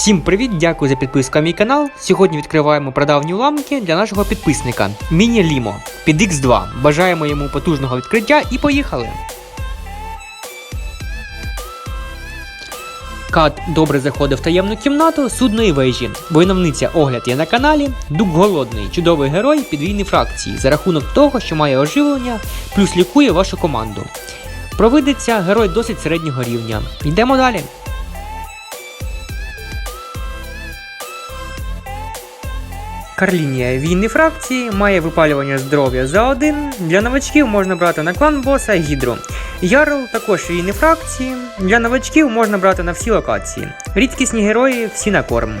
Всім привіт, дякую за підписку на мій канал. Сьогодні відкриваємо прадавні уламки для нашого підписника Міні Лімо під X2. Бажаємо йому потужного відкриття і поїхали. Кат добре заходив в таємну кімнату судної вежі. Войновниця огляд є на каналі. Дук голодний, чудовий герой підвійної фракції за рахунок того, що має оживлення, плюс лікує вашу команду. Провидиться герой досить середнього рівня. Йдемо далі. Карлінія війни фракції має випалювання здоров'я за один. Для новачків можна брати на клан боса Гідру. Ярл також війни фракції. Для новачків можна брати на всі локації. Рідкісні герої всі на корм.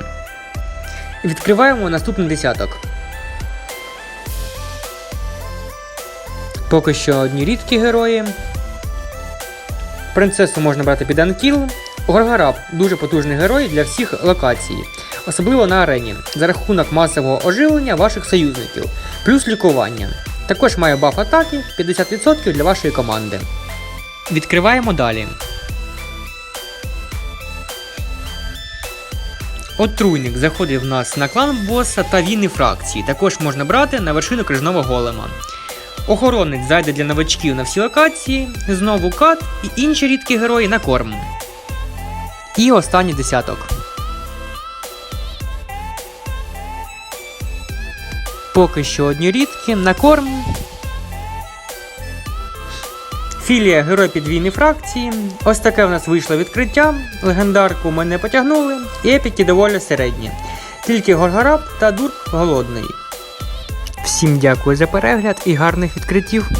Відкриваємо наступний десяток. Поки що одні рідкі герої. Принцесу можна брати під анкіл. Горгараб дуже потужний герой для всіх локацій, особливо на арені, за рахунок масового оживлення ваших союзників, плюс лікування. Також має баф атаки 50% для вашої команди. Відкриваємо далі. Отруйник заходить в нас на клан боса та війни фракції. Також можна брати на вершину крижного голема. Охоронець зайде для новачків на всі локації, знову кат і інші рідкі герої на корм. І останній десяток. Поки що одні рідкі на корм. Філія Герой підвійної фракції. Ось таке в нас вийшло відкриття. Легендарку ми не потягнули, і епіки доволі середні. Тільки Горгораб та Дурк голодний. Всім дякую за перегляд і гарних відкриттів.